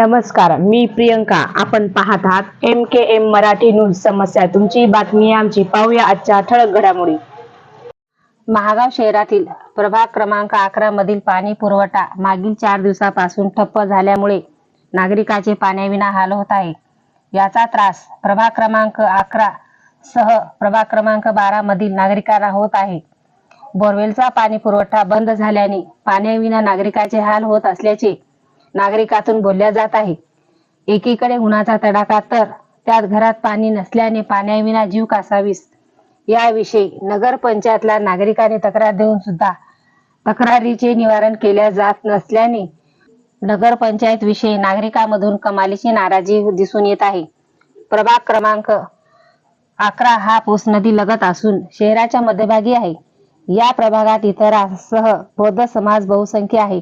नमस्कार मी प्रियंका. आपण पाहत आहात M K M Marathi news समस्या. तुमची बातमी आमची. पाहूया आजच्या ठळक घडामोडी. महागाव शहरातील प्रभाग क्रमांक अकरा मधील पाणी पुरवठा मागील चार दिवसापासून ठप्प झाल्यामुळे नागरिकाचे पाण्याविना हाल होत आहे. याचा त्रास प्रभाग क्रमांक अकरा सह प्रभाग क्रमांक बारा मधील नागरिकांना होत आहे. बोरवेलचा पाणी पुरवठा बंद झाल्याने पाण्याविना नागरिकाचे हाल होत असल्याचे नागरिकातून बोलल्या जात आहे. एकीकडे उन्हाचा तडाखा तर त्यात घरात पाणी नसल्याने पाण्याविना जीव कासावीस. याविषयी नगर पंचायतला नागरिकांनी तक्रार देऊन सुद्धा तक्रारीचे निवारण केल्या जात नसल्याने नगर पंचायत विषयी नागरिकांमधून कमालीची नाराजी दिसून येत आहे. प्रभाग क्रमांक अकरा हा पूस नदी लगत असून शहराच्या मध्यभागी आहे. या प्रभागात इतरांसह बौद्ध समाज बहुसंख्य आहे.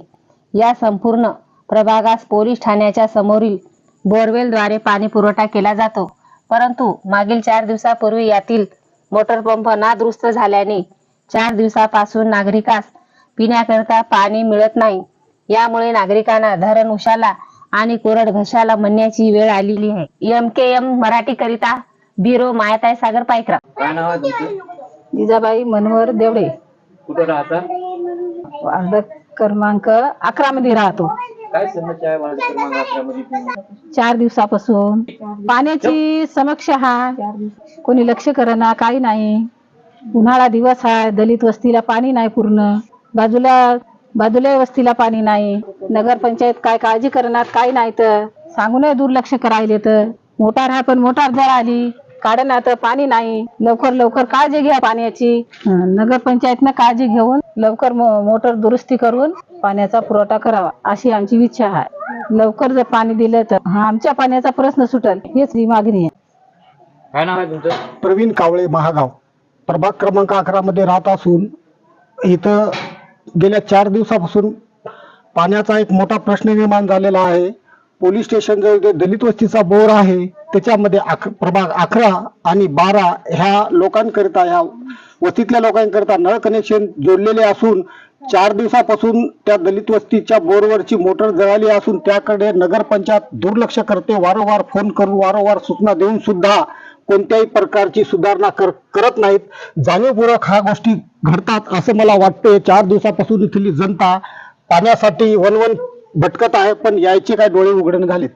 या संपूर्ण प्रभागास पोलीस ठाण्याच्या समोरील बोरवेलद्वारे पाणी पुरवठा केला जातो. परंतु मागील चार दिवसापूर्वी यातील मोटर पंप नादुरुस्त झाल्याने चार दिवसापासून नागरिकास पिण्याकरता पाणी मिळत नाही. यामुळे नागरिकांना धरण उशाला आणि कोरड घशाला म्हणण्याची वेळ आलेली आहे. एम के एम मराठी करिता ब्युरो मायाताई सागर पायकरा काय नाव आहे तुमचं? जिजाबाई मनोहर देवडे. कुठं राहता? वार्ड क्रमांक अकरा मध्ये राहतो. काय समस्या आहे वार्ड क्रमांक चार दिवसापासून पाण्याची समस्या हा. कोणी लक्ष करना काही नाही. उन्हाळा दिवस आहे दलित वस्तीला पाणी नाही पूर्ण. बाजूला बाजूला वस्तीला पाणी नाही. नगरपंचायत काय काळजी करणार काही नाही तर. सांगूनही दुर्लक्ष करायले तर. मोटार आहे पण मोटार जर आली काढणार तर पाणी नाही. लवकर लवकर काळजी घ्या पाण्याची. नगरपंचायतनं काळजी घेऊन लवकर मोटर दुरुस्ती करून पाण्याचा पुरवठा करावा अशी आमची इच्छा आहे. लवकर जर पाणी दिलं तर. हा आमच्या पाण्याचा प्रश्न सुटेल. हेच ही मागणी आहे. काय नाव आहे तुमचं? प्रवीण कावळे महागाव. प्रभाग क्रमांक अकरा मध्ये राहत असून इथं गेल्या चार दिवसापासून पाण्याचा एक मोठा प्रश्न निर्माण झालेला आहे. पोलीस स्टेशन जवळ जे दलित वस्तीचा बोर आहे त्याच्यामध्ये अक प्रभाग अकरा आणि बारा ह्या लोकांकरिता ह्या वस्तीतल्या लोकांकरिता नळ कनेक्शन जोडलेले असून चार दिवसापासून त्या दलित वस्तीच्या बोरवरची मोटर जळाली असून त्याकडे नगरपंचायत दुर्लक्ष करते. वारंवार फोन करून वारंवार सूचना देऊन सुद्धा कोणत्याही प्रकारची सुधारणा कर, करत नाहीत. जाणीवपूर्वक ह्या गोष्टी घडतात असं मला वाटते चार दिवसापासून इथली जनता पाण्यासाठी वनवन भटकत आहे पण यायचे काय डोळे उघडण झालेत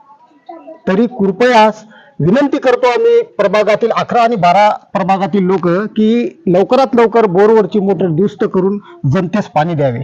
तरी कृपयास विनंती करतो आम्ही प्रभागातील अकरा आणि बारा प्रभागातील लोक की लवकरात लवकर बोरवरची मोटर दुरुस्त करून जनतेस पाणी द्यावे.